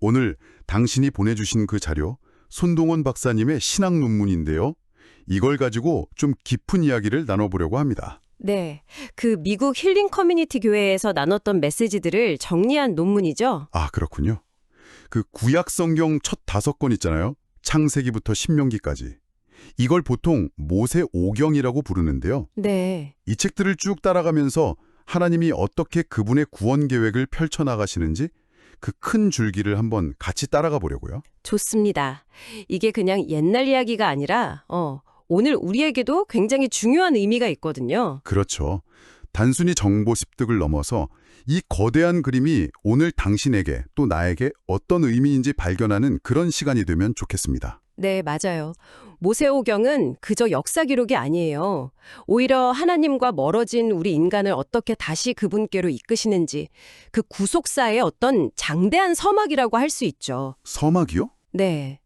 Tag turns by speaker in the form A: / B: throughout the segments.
A: 오늘 당신이 보내주신 그 자료, 손동원 박사님의 신학 논문인데요. 이걸 가지고 좀 깊은 이야기를 나눠보려고 합니다.
B: 네. 그 미국 힐링 커뮤니티 교회에서 나눴던 메시지들을 정리한 논문이죠.
A: 아, 그렇군요. 그 구약 성경 첫 다섯 권 있잖아요. 창세기부터 신명기까지. 이걸 보통 모세 오경이라고 부르는데요.
B: 네.
A: 이 책들을 쭉 따라가면서 하나님이 어떻게 그분의 구원 계획을 펼쳐나가시는지 그 큰 줄기를 한번 같이 따라가 보려고요.
B: 좋습니다. 이게 그냥 옛날 이야기가 아니라 어, 오늘 우리에게도 굉장히 중요한 의미가 있거든요.
A: 그렇죠. 단순히 정보 습득을 넘어서 이 거대한 그림이 오늘 당신에게 또 나에게 어떤 의미인지 발견하는 그런 시간이 되면 좋겠습니다.
B: 네, 맞아요. 모세오경은 그저 역사 기록이 아니에요. 오히려 하나님과 멀어진 우리 인간을 어떻게 다시 그분께로 이끄시는지 그 구속사의 어떤 장대한 서막이라고 할 수 있죠.
A: 서막이요?
B: 네.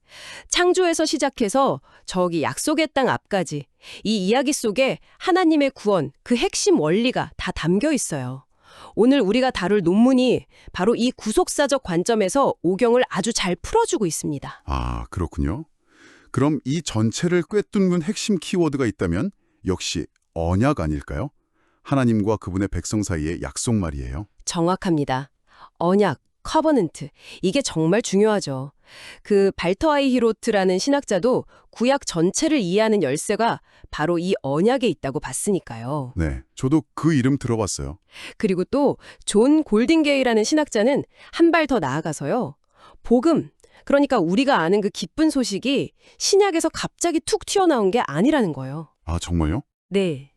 B: 창조에서 시작해서 저기 약속의 땅 앞까지 이 이야기 속에 하나님의 구원, 그 핵심 원리가 다 담겨 있어요. 오늘 우리가 다룰 논문이 바로 이 구속사적 관점에서 오경을 아주 잘 풀어주고 있습니다.
A: 아, 그렇군요. 그럼 이 전체를 꿰뚫는 핵심 키워드가 있다면 역시 언약 아닐까요? 하나님과 그분의 백성 사이의 약속 말이에요.
B: 정확합니다. 언약, 커버넌트. 이게 정말 중요하죠. 그 발터아이 히로트라는 신학자도 구약 전체를 이해하는 열쇠가 바로 이 언약에 있다고 봤으니까요.
A: 네, 저도 그 이름 들어봤어요.
B: 그리고 또 존 골딩게이라는 신학자는 한 발 더 나아가서요. 복음, 그러니까 우리가 아는 그 기쁜 소식이 신약에서 갑자기 툭 튀어나온 게 아니라는 거예요.
A: 아, 정말요?
B: 네.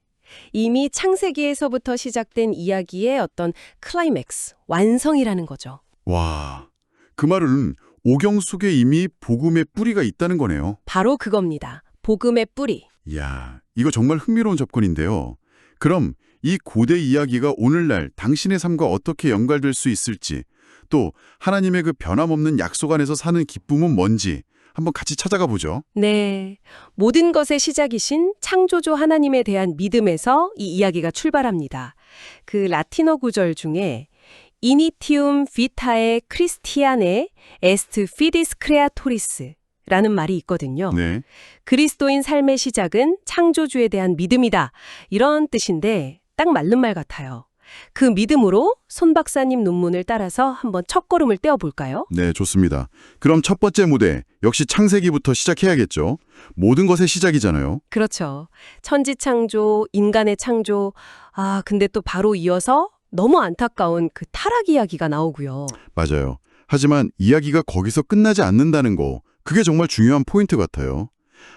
B: 이미 창세기에서부터 시작된 이야기의 어떤 클라이맥스, 완성이라는 거죠.
A: 와, 그 말은 오경 속에 이미 복음의 뿌리가 있다는 거네요.
B: 바로 그겁니다. 복음의 뿌리.
A: 이야, 이거 정말 흥미로운 접근인데요. 그럼 이 고대 이야기가 오늘날 당신의 삶과 어떻게 연결될 수 있을지, 또 하나님의 그 변함없는 약속 안에서 사는 기쁨은 뭔지 한번 같이 찾아가 보죠.
B: 네. 모든 것의 시작이신 창조주 하나님에 대한 믿음에서 이 이야기가 출발합니다. 그 라틴어 구절 중에 이니티움 비타에 크리스티아네 에스트 피디스 크레아토리스 라는 말이 있거든요.
A: 네.
B: 그리스도인 삶의 시작은 창조주에 대한 믿음이다. 이런 뜻인데 딱 맞는 말 같아요. 그 믿음으로 손 박사님 논문을 따라서 한번 첫 걸음을 떼어볼까요?
A: 네, 좋습니다. 그럼 첫 번째 무대, 역시 창세기부터 시작해야겠죠. 모든 것의 시작이잖아요.
B: 그렇죠. 천지 창조, 인간의 창조. 아, 근데 또 바로 이어서 너무 안타까운 그 타락 이야기가 나오고요.
A: 맞아요. 하지만 이야기가 거기서 끝나지 않는다는 거, 그게 정말 중요한 포인트 같아요.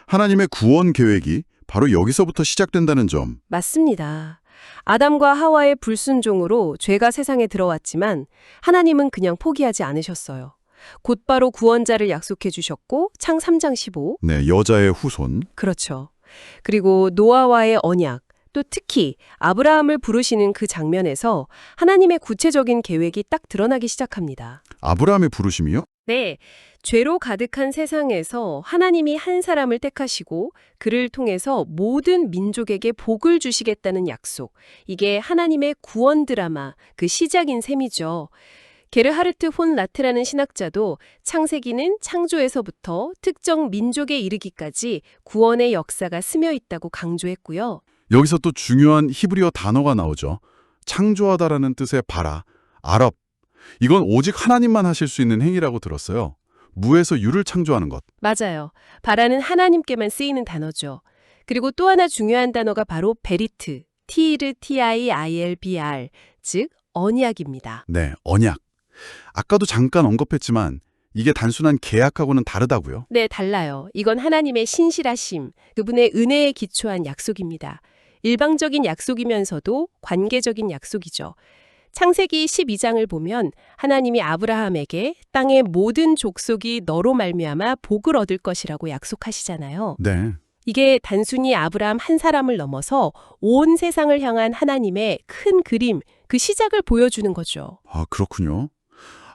A: 하나님의 구원 계획이 바로 여기서부터 시작된다는 점.
B: 맞습니다. 아담과 하와의 불순종으로 죄가 세상에 들어왔지만 하나님은 그냥 포기하지 않으셨어요. 곧바로 구원자를 약속해 주셨고 창 3장 15.
A: 네, 여자의 후손.
B: 그렇죠. 그리고 노아와의 언약, 또 특히 아브라함을 부르시는 그 장면에서 하나님의 구체적인 계획이 딱 드러나기 시작합니다.
A: 아브라함의 부르심이요?
B: 네. 죄로 가득한 세상에서 하나님이 한 사람을 택하시고 그를 통해서 모든 민족에게 복을 주시겠다는 약속. 이게 하나님의 구원 드라마, 그 시작인 셈이죠. 게르하르트 폰 라트라는 신학자도 창세기는 창조에서부터 특정 민족에 이르기까지 구원의 역사가 스며 있다고 강조했고요.
A: 여기서 또 중요한 히브리어 단어가 나오죠. 창조하다라는 뜻의 바라, 아랍. 이건 오직 하나님만 하실 수 있는 행위라고 들었어요. 무에서 유를 창조하는 것.
B: 맞아요. 바라는 하나님께만 쓰이는 단어죠. 그리고 또 하나 중요한 단어가 바로 베리트, T-I-I-L-B-R, 즉 언약입니다.
A: 네, 언약. 아까도 잠깐 언급했지만 이게 단순한 계약하고는 다르다고요.
B: 네, 달라요. 이건 하나님의 신실하심, 그분의 은혜에 기초한 약속입니다. 일방적인 약속이면서도 관계적인 약속이죠. 창세기 12장을 보면 하나님이 아브라함에게 땅의 모든 족속이 너로 말미암아 복을 얻을 것이라고 약속하시잖아요.
A: 네.
B: 이게 단순히 아브라함 한 사람을 넘어서 온 세상을 향한 하나님의 큰 그림, 그 시작을 보여주는 거죠.
A: 아, 그렇군요.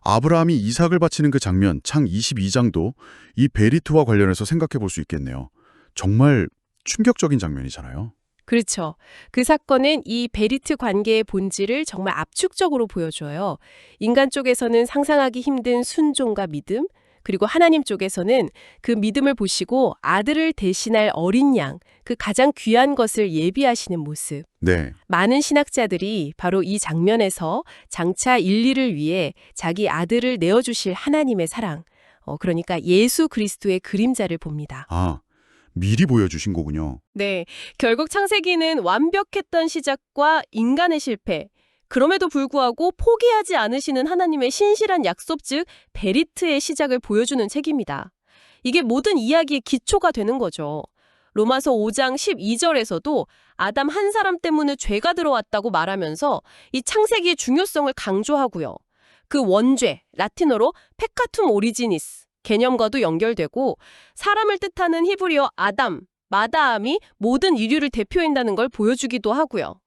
A: 아브라함이 이삭을 바치는 그 장면, 창 22장도 이 베리트와 관련해서 생각해 볼 수 있겠네요. 정말 충격적인 장면이잖아요.
B: 그렇죠. 그 사건은 이 베리트 관계의 본질을 정말 압축적으로 보여줘요. 인간 쪽에서는 상상하기 힘든 순종과 믿음, 그리고 하나님 쪽에서는 그 믿음을 보시고 아들을 대신할 어린 양, 그 가장 귀한 것을 예비하시는 모습.
A: 네.
B: 많은 신학자들이 바로 이 장면에서 장차 인리를 위해 자기 아들을 내어주실 하나님의 사랑, 어, 그러니까 예수 그리스도의 그림자를 봅니다.
A: 아, 미리 보여주신 거군요.
B: 네, 결국 창세기는 완벽했던 시작과 인간의 실패, 그럼에도 불구하고 포기하지 않으시는 하나님의 신실한 약속 즉 베리트의 시작을 보여주는 책입니다. 이게 모든 이야기의 기초가 되는 거죠. 로마서 5장 12절에서도 아담 한 사람 때문에 죄가 들어왔다고 말하면서 이 창세기의 중요성을 강조하고요. 그 원죄, 라틴어로 페카툼 오리지니스 개념과도 연결되고 사람을 뜻하는 히브리어 아담, 마다함이 모든 인류를 대표한다는 걸 보여주기도 하고요.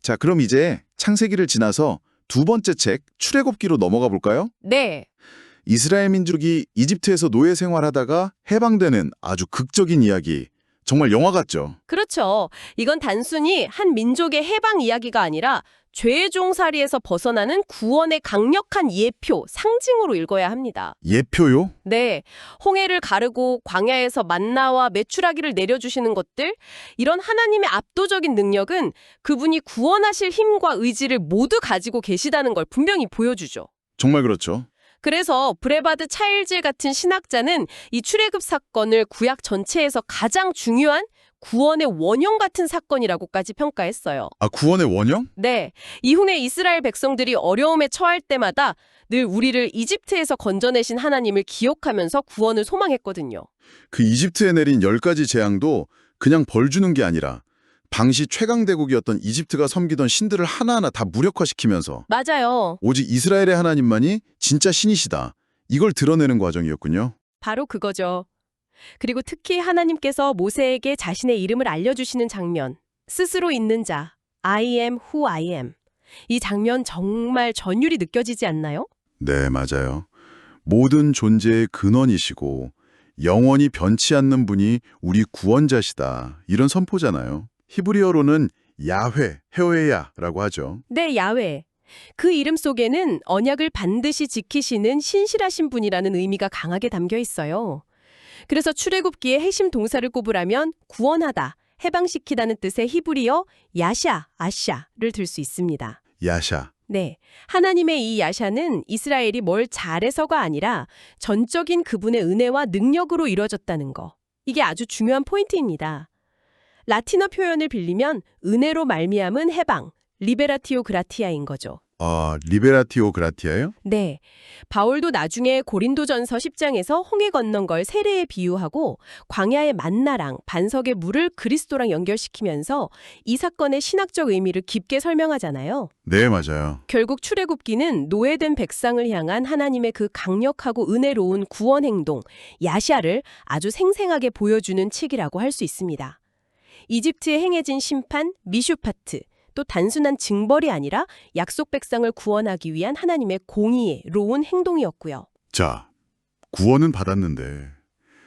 C: 자, 그럼 이제 창세기를 지나서 두 번째 책 출애굽기로 넘어가 볼까요?
B: 네,
C: 이스라엘 민족이 이집트에서 노예 생활하다가 해방되는 아주 극적인 이야기. 정말 영화 같죠?
B: 그렇죠. 이건 단순히 한 민족의 해방 이야기가 아니라 죄의 종살이에서 벗어나는 구원의 강력한 예표, 상징으로 읽어야 합니다.
C: 예표요?
B: 네, 홍해를 가르고 광야에서 만나와 메추라기를 내려주시는 것들, 이런 하나님의 압도적인 능력은 그분이 구원하실 힘과 의지를 모두 가지고 계시다는 걸 분명히 보여주죠.
C: 정말 그렇죠.
B: 그래서 브레바드 차일즈 같은 신학자는 이 출애굽 사건을 구약 전체에서 가장 중요한 구원의 원형 같은 사건이라고까지 평가했어요.
C: 아, 구원의 원형?
B: 네, 이후에 이스라엘 백성들이 어려움에 처할 때마다 늘 우리를 이집트에서 건져내신 하나님을 기억하면서 구원을 소망했거든요.
C: 그 이집트에 내린 열 가지 재앙도 그냥 벌 주는 게 아니라 당시 최강 대국이었던 이집트가 섬기던 신들을 하나하나 다 무력화시키면서
B: 맞아요.
C: 오직 이스라엘의 하나님만이 진짜 신이시다. 이걸 드러내는 과정이었군요.
B: 바로 그거죠. 그리고 특히 하나님께서 모세에게 자신의 이름을 알려주시는 장면. 스스로 있는 자, I am who I am. 이 장면 정말 전율이 느껴지지 않나요?
A: 네, 맞아요. 모든 존재의 근원이시고 영원히 변치 않는 분이 우리 구원자시다. 이런 선포잖아요. 히브리어로는 야훼, 헤오에야라고 하죠.
B: 네, 야훼. 그 이름 속에는 언약을 반드시 지키시는 신실하신 분이라는 의미가 강하게 담겨 있어요. 그래서 출애굽기의 핵심 동사를 꼽으라면 구원하다, 해방시키다는 뜻의 히브리어 야샤, 아샤를 들 수 있습니다.
A: 야샤.
B: 네. 하나님의 이 야샤는 이스라엘이 뭘 잘해서가 아니라 전적인 그분의 은혜와 능력으로 이루어졌다는 거. 이게 아주 중요한 포인트입니다. 라틴어 표현을 빌리면 은혜로 말미암은 해방, 리베라티오 그라티아인 거죠.
A: 아, 리베라티오 그라티아요?
B: 네. 바울도 나중에 고린도전서 10장에서 홍해 건넌 걸 세례에 비유하고 광야의 만나랑 반석의 물을 그리스도랑 연결시키면서 이 사건의 신학적 의미를 깊게 설명하잖아요.
A: 네, 맞아요.
B: 결국 출애굽기는 노예된 백성을 향한 하나님의 그 강력하고 은혜로운 구원 행동, 야샤를 아주 생생하게 보여주는 책이라고 할 수 있습니다. 이집트에 행해진 심판, 미슈파트, 또 단순한 징벌이 아니라 약속 백성을 구원하기 위한 하나님의 공의의 로운 행동이었고요.
A: 자, 구원은 받았는데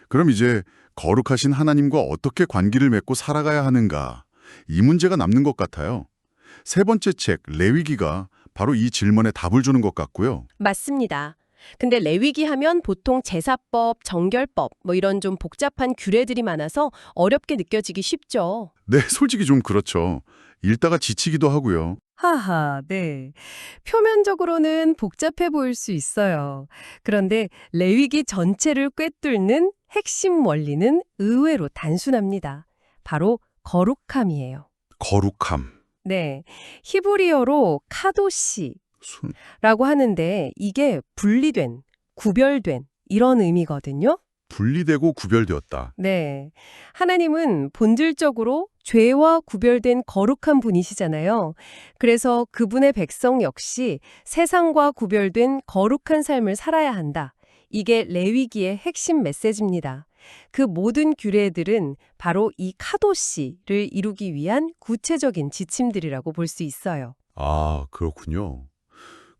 A: 그럼 이제 거룩하신 하나님과 어떻게 관계를 맺고 살아가야 하는가? 이 문제가 남는 것 같아요. 세 번째 책 레위기가 바로 이 질문에 답을 주는 것 같고요.
B: 맞습니다. 근데 레위기 하면 보통 제사법, 정결법 뭐 이런 좀 복잡한 규례들이 많아서 어렵게 느껴지기 쉽죠.
A: 네, 솔직히 좀 그렇죠. 읽다가 지치기도 하고요.
D: 하하, 네. 표면적으로는 복잡해 보일 수 있어요. 그런데 레위기 전체를 꿰뚫는 핵심 원리는 의외로 단순합니다. 바로 거룩함이에요.
A: 거룩함,
D: 네. 히브리어로 카도시 라고
A: 순,
D: 하는데 이게 분리된, 구별된 이런 의미거든요.
A: 분리되고 구별되었다.
D: 네. 하나님은 본질적으로 죄와 구별된 거룩한 분이시잖아요. 그래서 그분의 백성 역시 세상과 구별된 거룩한 삶을 살아야 한다. 이게 레위기의 핵심 메시지입니다. 그 모든 규례들은 바로 이 카도시를 이루기 위한 구체적인 지침들이라고 볼 수 있어요.
A: 아, 그렇군요.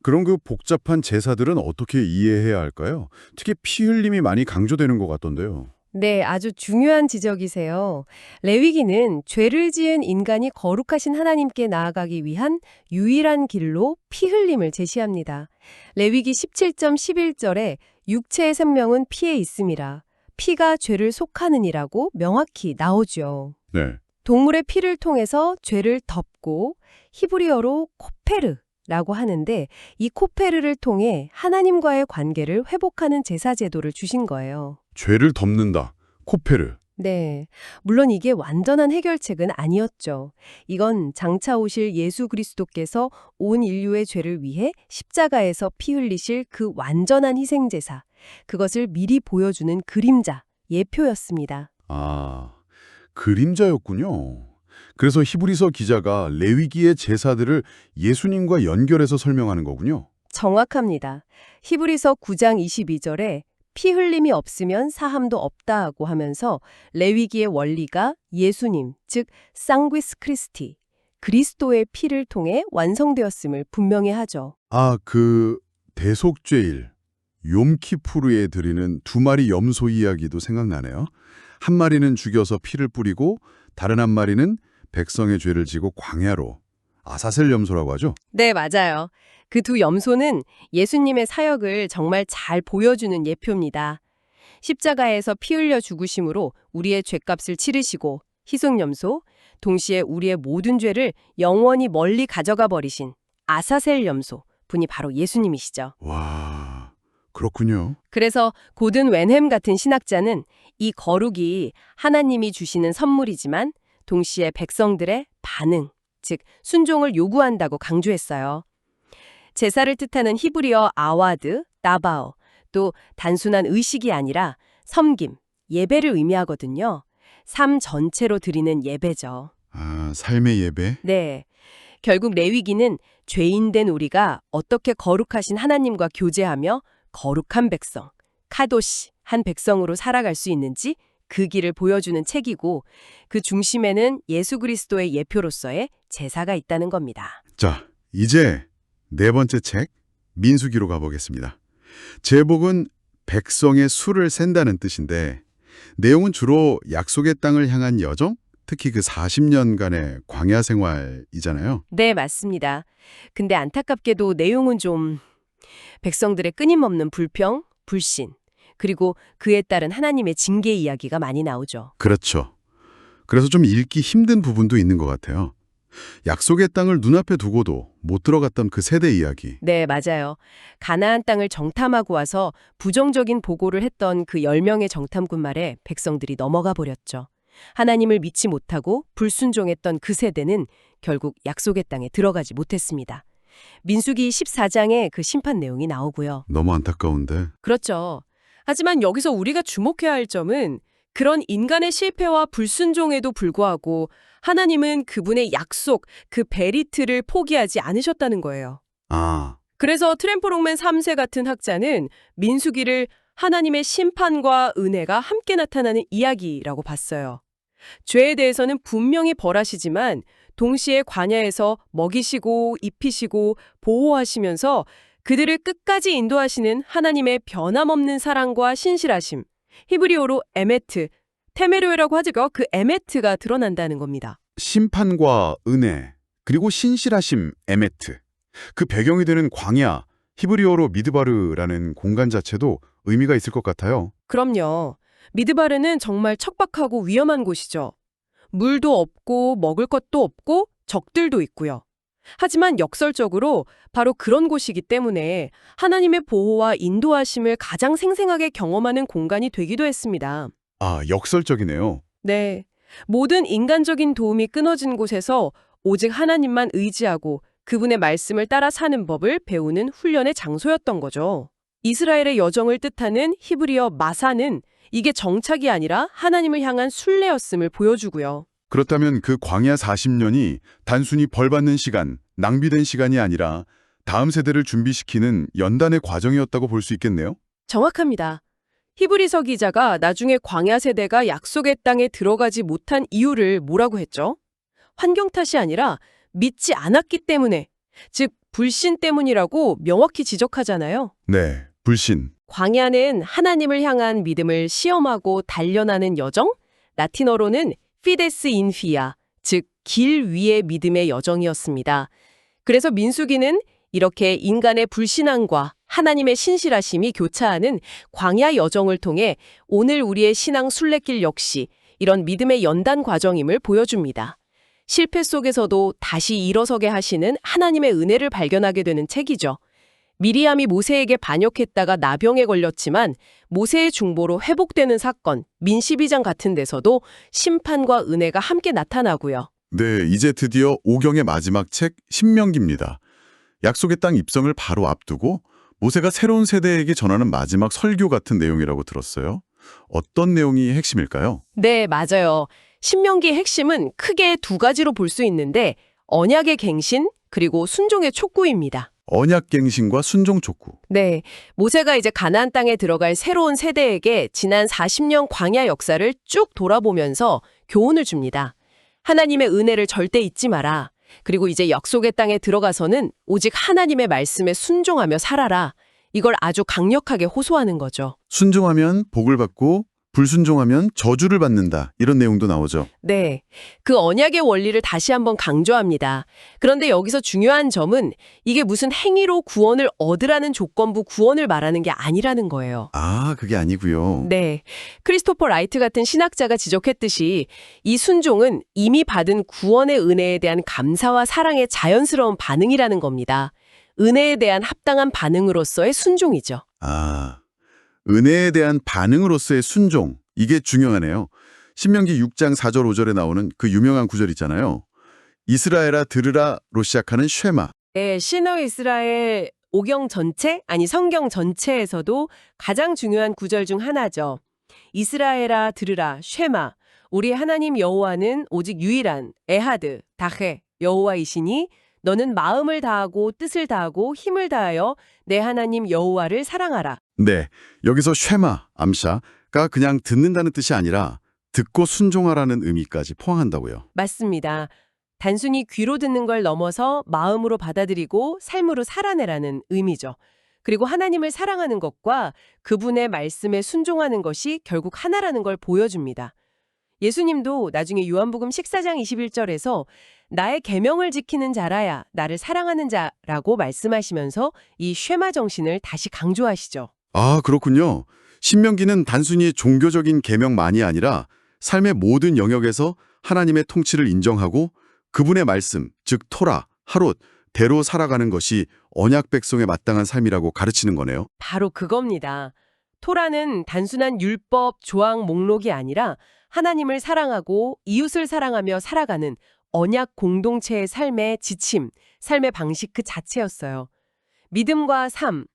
A: 그럼 그 복잡한 제사들은 어떻게 이해해야 할까요? 특히 피 흘림이 많이 강조되는 것 같던데요.
B: 네, 아주 중요한 지적이세요. 레위기는 죄를 지은 인간이 거룩하신 하나님께 나아가기 위한 유일한 길로 피 흘림을 제시합니다. 레위기 17점 11절에 육체의 생명은 피에 있음이라 피가 죄를 속하느니라고 명확히 나오죠.
A: 네.
B: 동물의 피를 통해서 죄를 덮고 히브리어로 코페르 라고 하는데 이 코페르를 통해 하나님과의 관계를 회복하는 제사 제도를 주신 거예요.
A: 죄를 덮는다. 코페르.
B: 네. 물론 이게 완전한 해결책은 아니었죠. 이건 장차 오실 예수 그리스도께서 온 인류의 죄를 위해 십자가에서 피 흘리실 그 완전한 희생제사, 그것을 미리 보여주는 그림자, 예표였습니다.
A: 아, 그림자였군요. 그래서 히브리서 기자가 레위기의 제사들을 예수님과 연결해서 설명하는 거군요.
B: 정확합니다. 히브리서 9장 22절에 피 흘림이 없으면 사함도 없다고 하면서 레위기의 원리가 예수님, 즉 쌍귀스 크리스티, 그리스도의 피를 통해 완성되었음을 분명히 하죠.
A: 아, 그 대속죄일 욤키푸르에 드리는 두 마리 염소 이야기도 생각나네요. 한 마리는 죽여서 피를 뿌리고 다른 한 마리는 백성의 죄를 지고 광야로 아사셀 염소라고 하죠.
B: 네, 맞아요. 그 두 염소는 예수님의 사역을 정말 잘 보여주는 예표입니다. 십자가에서 피 흘려 죽으심으로 우리의 죄값을 치르시고 희송염소, 동시에 우리의 모든 죄를 영원히 멀리 가져가 버리신 아사셀 염소 분이 바로 예수님이시죠.
A: 와, 그렇군요.
B: 그래서 고든 웬햄 같은 신학자는 이 거룩이 하나님이 주시는 선물이지만 동시에 백성들의 반응, 즉 순종을 요구한다고 강조했어요. 제사를 뜻하는 히브리어 아와드, 나바오, 또 단순한 의식이 아니라 섬김, 예배를 의미하거든요. 삶 전체로 드리는 예배죠.
A: 아, 삶의 예배?
B: 네. 결국 레위기는 죄인된 우리가 어떻게 거룩하신 하나님과 교제하며 거룩한 백성, 카도시, 한 백성으로 살아갈 수 있는지 그 길을 보여주는 책이고 그 중심에는 예수 그리스도의 예표로서의 제사가 있다는 겁니다.
A: 자, 이제 네 번째 책 민수기로 가보겠습니다. 제목은 백성의 수를 센다는 뜻인데 내용은 주로 약속의 땅을 향한 여정, 특히 그 40년간의 광야 생활이잖아요.
B: 네, 맞습니다. 근데 안타깝게도 내용은 좀 백성들의 끊임없는 불평, 불신, 그리고 그에 따른 하나님의 징계 이야기가 많이 나오죠.
A: 그렇죠. 그래서 좀 읽기 힘든 부분도 있는 것 같아요. 약속의 땅을 눈앞에 두고도 못 들어갔던 그 세대 이야기.
B: 네, 맞아요. 가나안 땅을 정탐하고 와서 부정적인 보고를 했던 그 10명의 정탐꾼 말에 백성들이 넘어가 버렸죠. 하나님을 믿지 못하고 불순종했던 그 세대는 결국 약속의 땅에 들어가지 못했습니다. 민수기 14장에 그 심판 내용이 나오고요.
A: 너무 안타까운데.
E: 그렇죠. 하지만 여기서 우리가 주목해야 할 점은 그런 인간의 실패와 불순종에도 불구하고 하나님은 그분의 약속, 그 베리트를 포기하지 않으셨다는 거예요.
A: 아,
E: 그래서 트램포롱맨 3세 같은 학자는 민수기를 하나님의 심판과 은혜가 함께 나타나는 이야기라고 봤어요. 죄에 대해서는 분명히 벌하시지만 동시에 관야에서 먹이시고 입히시고 보호하시면서 그들을 끝까지 인도하시는 하나님의 변함없는 사랑과 신실하심, 히브리어로 에메트, 테메르라고 하죠. 그 에메트가 드러난다는 겁니다.
A: 심판과 은혜, 그리고 신실하심 에메트. 그 배경이 되는 광야, 히브리어로 미드바르라는 공간 자체도 의미가 있을 것 같아요.
E: 그럼요. 미드바르는 정말 척박하고 위험한 곳이죠. 물도 없고 먹을 것도 없고 적들도 있고요. 하지만 역설적으로 바로 그런 곳이기 때문에 하나님의 보호와 인도하심을 가장 생생하게 경험하는 공간이 되기도 했습니다.
A: 아, 역설적이네요.
E: 네. 모든 인간적인 도움이 끊어진 곳에서 오직 하나님만 의지하고 그분의 말씀을 따라 사는 법을 배우는 훈련의 장소였던 거죠. 이스라엘의 여정을 뜻하는 히브리어 마사는 이게 정착이 아니라 하나님을 향한 순례였음을 보여주고요.
A: 그렇다면 그 광야 40년이 단순히 벌받는 시간, 낭비된 시간이 아니라 다음 세대를 준비시키는 연단의 과정이었다고 볼 수 있겠네요.
E: 정확합니다. 히브리서 기자가 나중에 광야 세대가 약속의 땅에 들어가지 못한 이유를 뭐라고 했죠? 환경 탓이 아니라 믿지 않았기 때문에, 즉 불신 때문이라고 명확히 지적하잖아요.
A: 네, 불신.
B: 광야는 하나님을 향한 믿음을 시험하고 단련하는 여정, 라틴어로는 피데스 인피아, 즉 길 위의 믿음의 여정이었습니다. 그래서 민수기는 이렇게 인간의 불신앙과 하나님의 신실하심이 교차하는 광야 여정을 통해 오늘 우리의 신앙 순례길 역시 이런 믿음의 연단 과정임을 보여줍니다. 실패 속에서도 다시 일어서게 하시는 하나님의 은혜를 발견하게 되는 책이죠. 미리암이 모세에게 반역했다가 나병에 걸렸지만 모세의 중보로 회복되는 사건, 민시비장 같은 데서도 심판과 은혜가 함께 나타나고요.
A: 네, 이제 드디어 오경의 마지막 책 신명기입니다. 약속의 땅 입성을 바로 앞두고 모세가 새로운 세대에게 전하는 마지막 설교 같은 내용이라고 들었어요. 어떤 내용이 핵심일까요?
B: 네, 맞아요. 신명기의 핵심은 크게 두 가지로 볼 수 있는데 언약의 갱신 그리고 순종의 촉구입니다.
A: 언약갱신과 순종 촉구.
B: 네, 모세가 이제 가나안 땅에 들어갈 새로운 세대에게 지난 40년 광야 역사를 쭉 돌아보면서 교훈을 줍니다. 하나님의 은혜를 절대 잊지 마라. 그리고 이제 약속의 땅에 들어가서는 오직 하나님의 말씀에 순종하며 살아라. 이걸 아주 강력하게 호소하는 거죠.
A: 순종하면 복을 받고 불순종하면 저주를 받는다. 이런 내용도 나오죠.
B: 네, 그 언약의 원리를 다시 한번 강조합니다. 그런데 여기서 중요한 점은 이게 무슨 행위로 구원을 얻으라는 조건부 구원을 말하는 게 아니라는 거예요.
A: 아, 그게 아니고요.
B: 네, 크리스토퍼 라이트 같은 신학자가 지적했듯이 이 순종은 이미 받은 구원의 은혜에 대한 감사와 사랑의 자연스러운 반응이라는 겁니다. 은혜에 대한 합당한 반응으로서의 순종이죠.
A: 아, 은혜에 대한 반응으로서의 순종. 이게 중요하네요. 신명기 6장 4절 5절에 나오는 그 유명한 구절 있잖아요. 이스라엘아 들으라로 시작하는 쉐마.
B: 네, 신어 이스라엘 오경 전체, 아니 성경 전체에서도 가장 중요한 구절 중 하나죠. 이스라엘아 들으라 쉐마 우리 하나님 여호와는 오직 유일한 에하드 다헤 여호와이시니 너는 마음을 다하고 뜻을 다하고 힘을 다하여 내 하나님 여호와를 사랑하라.
A: 네, 여기서 쉐마, 암샤가 그냥 듣는다는 뜻이 아니라 듣고 순종하라는 의미까지 포함한다고요.
B: 맞습니다. 단순히 귀로 듣는 걸 넘어서 마음으로 받아들이고 삶으로 살아내라는 의미죠. 그리고 하나님을 사랑하는 것과 그분의 말씀에 순종하는 것이 결국 하나라는 걸 보여줍니다. 예수님도 나중에 요한복음 14장 21절에서 나의 계명을 지키는 자라야 나를 사랑하는 자라고 말씀하시면서 이 쉐마 정신을 다시 강조하시죠.
A: 아, 그렇군요. 신명기는 단순히 종교적인 계명만이 아니라 삶의 모든 영역에서 하나님의 통치를 인정하고 그분의 말씀, 즉 토라, 하롯, 대로 살아가는 것이 언약 백성에 마땅한 삶이라고 가르치는 거네요.
B: 바로 그겁니다. 토라는 단순한 율법, 조항 목록이 아니라 하나님을 사랑하고 이웃을 사랑하며 살아가는 언약 공동체의 삶의 지침, 삶의 방식 그 자체였어요. 믿음과 삶,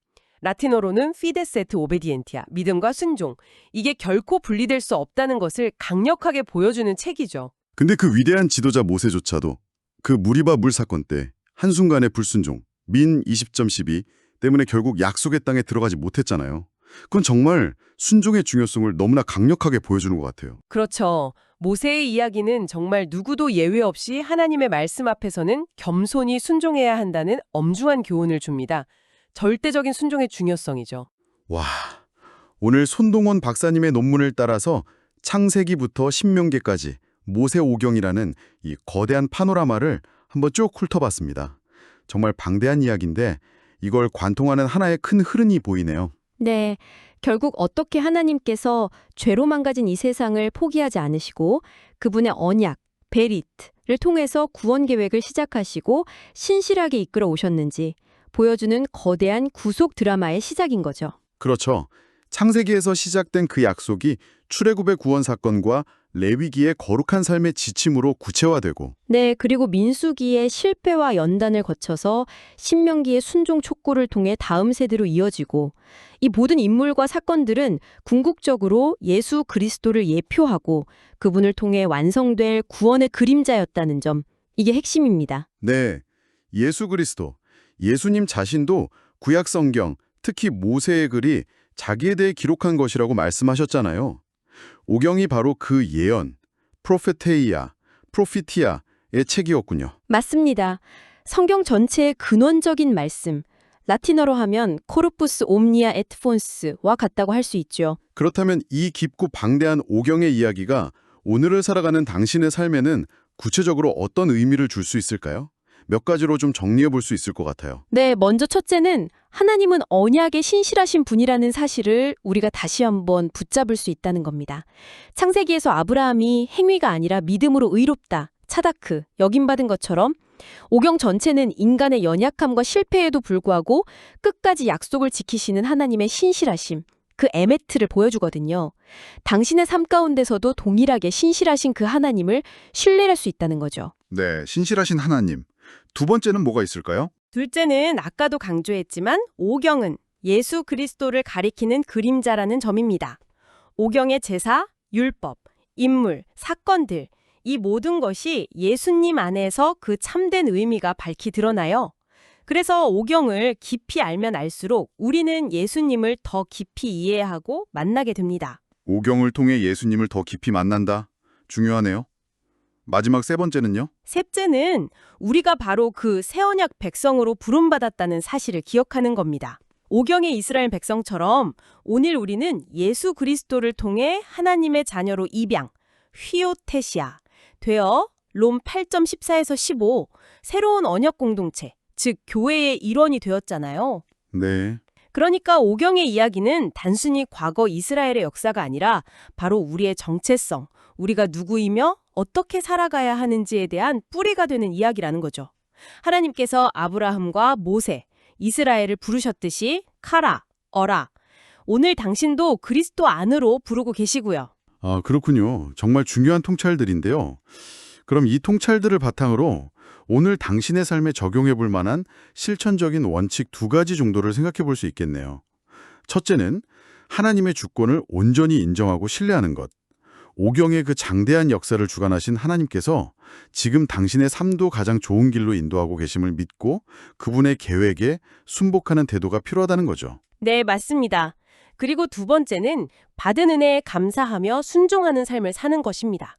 B: 라틴어로는 피데세트 오베디엔티아, 믿음과 순종. 이게 결코 분리될 수 없다는 것을 강력하게 보여주는 책이죠.
A: 근데 그 위대한 지도자 모세조차도 그 무리바 물 사건 때 한순간의 불순종, 민 20.12 때문에 결국 약속의 땅에 들어가지 못했잖아요. 그건 정말 순종의 중요성을 너무나 강력하게 보여주는 것 같아요.
B: 그렇죠. 모세의 이야기는 정말 누구도 예외 없이 하나님의 말씀 앞에서는 겸손히 순종해야 한다는 엄중한 교훈을 줍니다. 절대적인 순종의 중요성이죠.
A: 와, 오늘 손동원 박사님의 논문을 따라서 창세기부터 신명기까지 모세오경이라는 이 거대한 파노라마를 한번 쭉 훑어봤습니다. 정말 방대한 이야기인데 이걸 관통하는 하나의 큰 흐름이 보이네요.
F: 네. 결국 어떻게 하나님께서 죄로 망가진 이 세상을 포기하지 않으시고 그분의 언약, 베리트를 통해서 구원 계획을 시작하시고 신실하게 이끌어 오셨는지 보여주는 거대한 구속 드라마의 시작인 거죠.
A: 그렇죠. 창세기에서 시작된 그 약속이 출애굽의 구원 사건과 레위기의 거룩한 삶의 지침으로 구체화되고
F: 네, 그리고 민수기의 실패와 연단을 거쳐서 신명기의 순종 촉구를 통해 다음 세대로 이어지고 이 모든 인물과 사건들은 궁극적으로 예수 그리스도를 예표하고 그분을 통해 완성될 구원의 그림자였다는 점, 이게 핵심입니다.
A: 네, 예수 그리스도, 예수님 자신도 구약 성경, 특히 모세의 글이 자기에 대해 기록한 것이라고 말씀하셨잖아요. 오경이 바로 그 예언, 프로페테이아, 프로피티아의 책이었군요.
F: 맞습니다. 성경 전체의 근원적인 말씀,
G: 라틴어로 하면 코르푸스 옴니아 에트 폰스와 같다고 할 수 있죠.
A: 그렇다면 이 깊고 방대한 오경의 이야기가 오늘을 살아가는 당신의 삶에는 구체적으로 어떤 의미를 줄 수 있을까요? 몇 가지로 좀 정리해 볼 수 있을 것 같아요.
G: 네, 먼저 첫째는 하나님은 언약에 신실하신 분이라는 사실을 우리가 다시 한번 붙잡을 수 있다는 겁니다. 창세기에서 아브라함이 행위가 아니라 믿음으로 의롭다, 차다크, 여김받은 것처럼 오경 전체는 인간의 연약함과 실패에도 불구하고 끝까지 약속을 지키시는 하나님의 신실하심, 그 에메트를 보여주거든요. 당신의 삶 가운데서도 동일하게 신실하신 그 하나님을 신뢰할 수 있다는 거죠.
A: 네, 신실하신 하나님. 두 번째는 뭐가 있을까요?
B: 둘째는 아까도 강조했지만 오경은 예수 그리스도를 가리키는 그림자라는 점입니다. 오경의 제사, 율법, 인물, 사건들 이 모든 것이 예수님 안에서 그 참된 의미가 밝히 드러나요. 그래서 오경을 깊이 알면 알수록 우리는 예수님을 더 깊이 이해하고 만나게 됩니다.
A: 오경을 통해 예수님을 더 깊이 만난다. 중요하네요. 마지막 세 번째는요?
B: 셋째는 우리가 바로 그 새 언약 백성으로 부름받았다는 사실을 기억하는 겁니다. 오경의 이스라엘 백성처럼 오늘 우리는 예수 그리스도를 통해 하나님의 자녀로 입양, 휘오테시아 되어 롬 8.14에서 15 새로운 언약 공동체, 즉 교회의 일원이 되었잖아요.
A: 네.
B: 그러니까 오경의 이야기는 단순히 과거 이스라엘의 역사가 아니라 바로 우리의 정체성, 우리가 누구이며 어떻게 살아가야 하는지에 대한 뿌리가 되는 이야기라는 거죠. 하나님께서 아브라함과 모세, 이스라엘을 부르셨듯이 카라, 어라. 오늘 당신도 그리스도 안으로 부르고 계시고요.
A: 아, 그렇군요. 정말 중요한 통찰들인데요. 그럼 이 통찰들을 바탕으로 오늘 당신의 삶에 적용해 볼 만한 실천적인 원칙 두 가지 정도를 생각해 볼 수 있겠네요. 첫째는 하나님의 주권을 온전히 인정하고 신뢰하는 것. 오경의 그 장대한 역사를 주관하신 하나님께서 지금 당신의 삶도 가장 좋은 길로 인도하고 계심을 믿고 그분의 계획에 순복하는 태도가 필요하다는 거죠.
B: 네, 맞습니다. 그리고 두 번째는 받은 은혜에 감사하며 순종하는 삶을 사는 것입니다.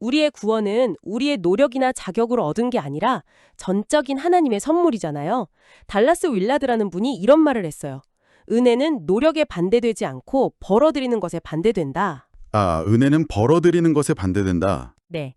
B: 우리의 구원은 우리의 노력이나 자격으로 얻은 게 아니라 전적인 하나님의 선물이잖아요. 달라스 윌라드라는 분이 이런 말을 했어요. 은혜는 노력에 반대되지 않고 벌어들이는 것에 반대된다.
A: 아, 은혜는 벌어들이는 것에 반대된다.
B: 네.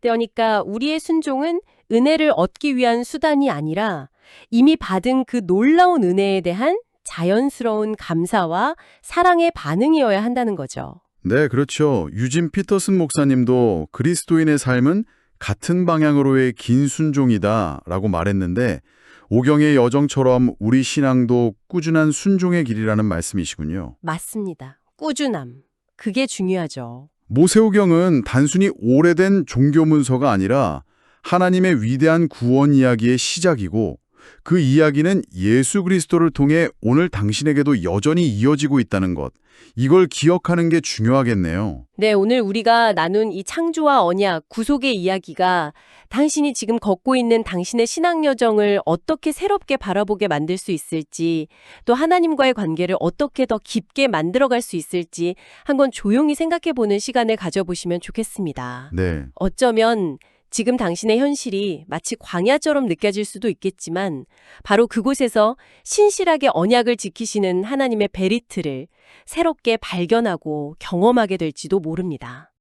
B: 그러니까 우리의 순종은 은혜를 얻기 위한 수단이 아니라 이미 받은 그 놀라운 은혜에 대한 자연스러운 감사와 사랑의 반응이어야 한다는 거죠.
A: 네, 그렇죠. 유진 피터슨 목사님도 그리스도인의 삶은 같은 방향으로의 긴 순종이다 라고 말했는데 오경의 여정처럼 우리 신앙도 꾸준한 순종의 길이라는 말씀이시군요.
B: 맞습니다. 꾸준함. 그게 중요하죠.
A: 모세오경은 단순히 오래된 종교 문서가 아니라 하나님의 위대한 구원 이야기의 시작이고 그 이야기는 예수 그리스도를 통해 오늘 당신에게도 여전히 이어지고 있다는 것. 이걸 기억하는 게 중요하겠네요.
B: 네, 오늘 우리가 나눈 이 창조와 언약, 구속의 이야기가 당신이 지금 걷고 있는 당신의 신앙 여정을 어떻게 새롭게 바라보게 만들 수 있을지, 또 하나님과의 관계를 어떻게 더 깊게 만들어갈 수 있을지 한번 조용히 생각해 보는 시간을 가져보시면 좋겠습니다.
A: 네.
B: 어쩌면 지금 당신의 현실이 마치 광야처럼 느껴질 수도 있겠지만 바로 그곳에서 신실하게 언약을 지키시는 하나님의 베리트를 새롭게 발견하고 경험하게 될지도 모릅니다.